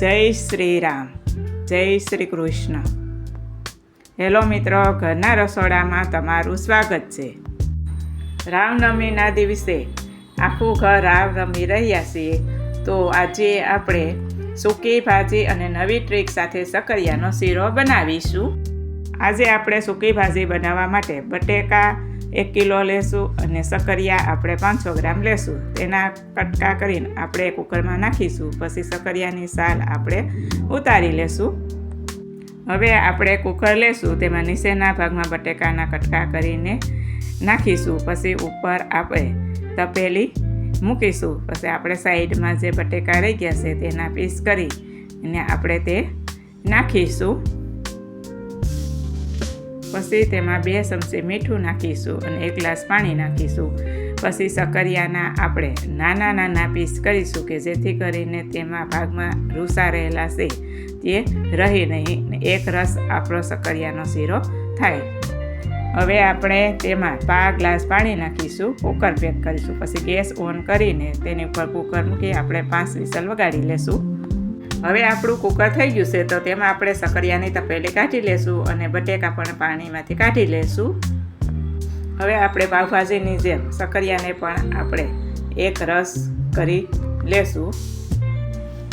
જય શ્રી રામ. જય શ્રી કૃષ્ણ. હેલો મિત્રો, ઘરના રસોડામાં તમારું સ્વાગત છે. રામનવમીના દિવસે આખું ઘર રામ રહ્યા છીએ. તો આજે આપણે સૂકી ભાજી અને નવી ટ્રીક સાથે સકરિયાનો શીરો બનાવીશું. આજે આપણે સૂકી ભાજી બનાવવા માટે બટેકા એક કિલો લેશું અને સકરિયા આપણે પાંચસો ગ્રામ લેશું. તેના કટકા કરીને આપણે કુકરમાં નાખીશું. પછી સકરિયાની સાલ આપણે ઉતારી લેશું. હવે આપણે કુકર લેશું. તેમાં નીચેના ભાગમાં બટેકાના કટકા કરીને નાખીશું. પછી ઉપર આપણે તપેલી મૂકીશું. પછી આપણે સાઈડમાં જે બટેકા રહી ગયા છે તેના પીસ કરી અને આપણે તે નાખીશું. પછી તેમાં બે ચમચી મીઠું નાખીશું અને એક ગ્લાસ પાણી નાખીશું. પછી સકરિયાના આપણે નાના નાના પીસ કરીશું કે જેથી કરીને તેમાં ભાગમાં રૂસા રહેલા છે. તે રહી નહીં એક રસ આપણો સકરિયાનો શીરો થાય. હવે આપણે તેમાં પા ગ્લાસ પાણી નાખીશું કુકર પેક કરીશું. પછી ગેસ ઓન કરીને તેની ઉપર કુકર મૂકી આપણે પાંચ વિસલ વગાડી લેશું. હવે આપણું કુકર થઈ ગયું છે, તો તેમાં આપણે સકરિયાની તપેલી કાઢી લેશું અને બટેકા પણ પાણીમાંથી કાઢી લેશું. હવે આપણે પાવભાજીની જેમ સકરિયાને પણ આપણે એક રસ કરી લેશું.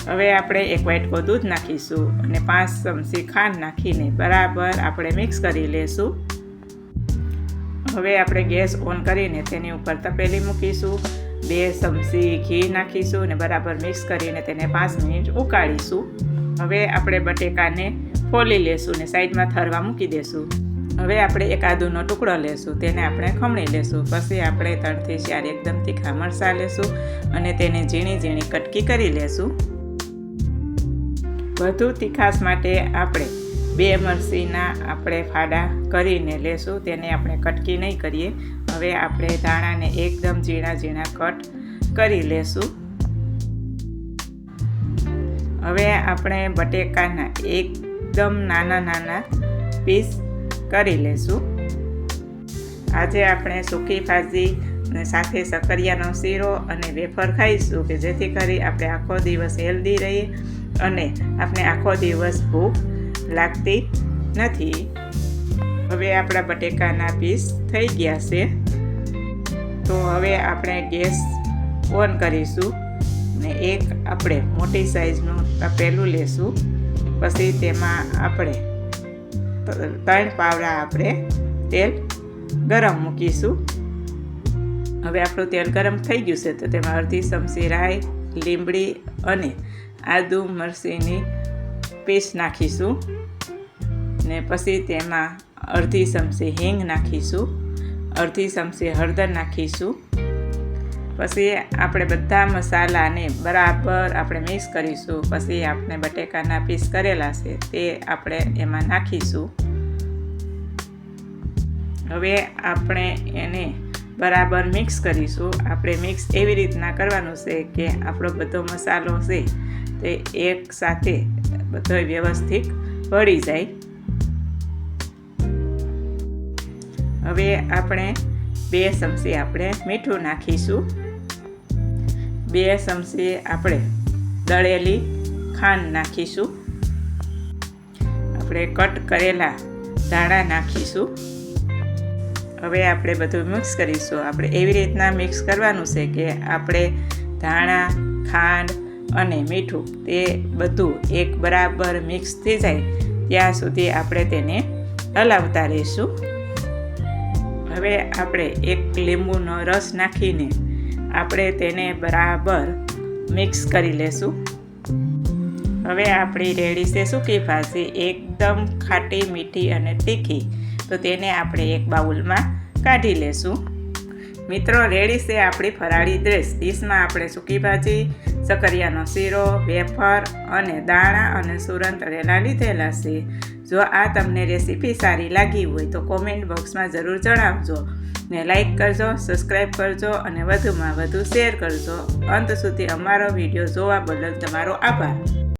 હવે આપણે એક વાટકો દૂધ નાખીશું અને પાંચ ચમચી ખાંડ નાખીને બરાબર આપણે મિક્સ કરી લેશું. હવે આપણે ગેસ ઓન કરીને તેની ઉપર તપેલી મૂકીશું. બે ચમચી ઘી નાખીશું અને બરાબર મિક્સ કરીને તેને પાંચ મિનિટ ઉકાળીશું. હવે આપણે બટેકાને ફોલી લેશું ને સાઈડમાં થરવા મૂકી દેશું. હવે આપણે એક આદુનો ટુકડો લેશું, તેને આપણે ખમણી લેશું. પછી આપણે ત્રણથી ચાર એકદમ તીખા મરચાં લેશું અને તેને ઝીણી ઝીણી કટકી કરી લેશું. વધુ તીખાશ માટે આપણે બે મરસીના આપણે ફાડા કરીને લેશું, તેને આપણે કટકી નહીં કરીએ. હવે આપણે ધાણાને એકદમ ઝીણા ઝીણા કટ કરી લેશું. હવે આપણે બટેકાના એકદમ નાના નાના પીસ કરી લેશું. આજે આપણે સૂકી ભાજી સાથે સકરિયાનો શીરો અને વેફર ખાઈશું કે જેથી કરી આપણે આખો દિવસ હેલ્ધી રહીએ અને આપણે આખો દિવસ ભૂખ લાગતી નથી. હવે આપણા બટેકાના પીસ થઈ ગયા છે. તો હવે આપણે ગેસ ઓન કરીશું ને એક આપણે મોટી સાઈઝનું તપેલું લેશું. પછી તેમાં આપણે ત્રણ પાવડા આપણે તેલ ગરમ મૂકીશું. હવે આપણું તેલ ગરમ થઈ ગયું છે તો તેમાં અડધી ચમચી રાઈ લીમડી અને આદુ મરચીની પેસ્ટ નાખીશું. ને પછી તેમાં અડધી ચમચી હિંગ નાખીશું, અડધી ચમચી હળદર નાખીશું. પછી આપણે બધા મસાલાને બરાબર આપણે મિક્સ કરીશું. પછી આપણે બટેકાના પીસ કરેલા છે તે આપણે એમાં નાખીશું. હવે આપણે એને બરાબર મિક્સ કરીશું. આપણે મિક્સ એવી રીતના કરવાનું છે કે આપણો બધો મસાલો છે તે એક સાથે બધો વ્યવસ્થિત ભળી જાય. હવે આપણે બે ચમચી આપણે મીઠું નાખીશું. બે ચમચી આપણે દળેલી ખાંડ નાખીશું. આપણે કટ કરેલા ધાણા નાખીશું. હવે આપણે બધું મિક્સ કરીશું. આપણે એવી રીતના મિક્સ કરવાનું છે કે આપણે ધાણા, ખાંડ અને મીઠું તે બધું એક બરાબર મિક્સ થઈ જાય. ત્યાં સુધી આપણે તેને હલાવતા રહીશું. હવે આપણે એક લીંબુનો રસ નાખીને આપણે તેને બરાબર મિક્સ કરી લેશું. હવે આપણી રેડી છે સૂકી ભાજી એકદમ ખાટી, મીઠી અને તીખી. તો તેને આપણે એક બાઉલમાં કાઢી લેશું. મિત્રો, રેડી છે આપણી ફરાળી ડ્રેસ ડીશમાં આપણે સૂકી ભાજી, સકરિયાનો શીરો, વેફર અને દાણા અને સુરન તળેલા લીધેલા છે. જો આ તમને રેસીપી સારી લાગી હોય તો કોમેન્ટ બોક્સમાં જરૂર જણાવજો ને લાઈક કરજો સબસ્ક્રાઈબ કરજો અને વધુમાં વધુ શેર કરજો. અંત સુધી અમારો વીડિયો જોવા બદલ તમારો આભાર.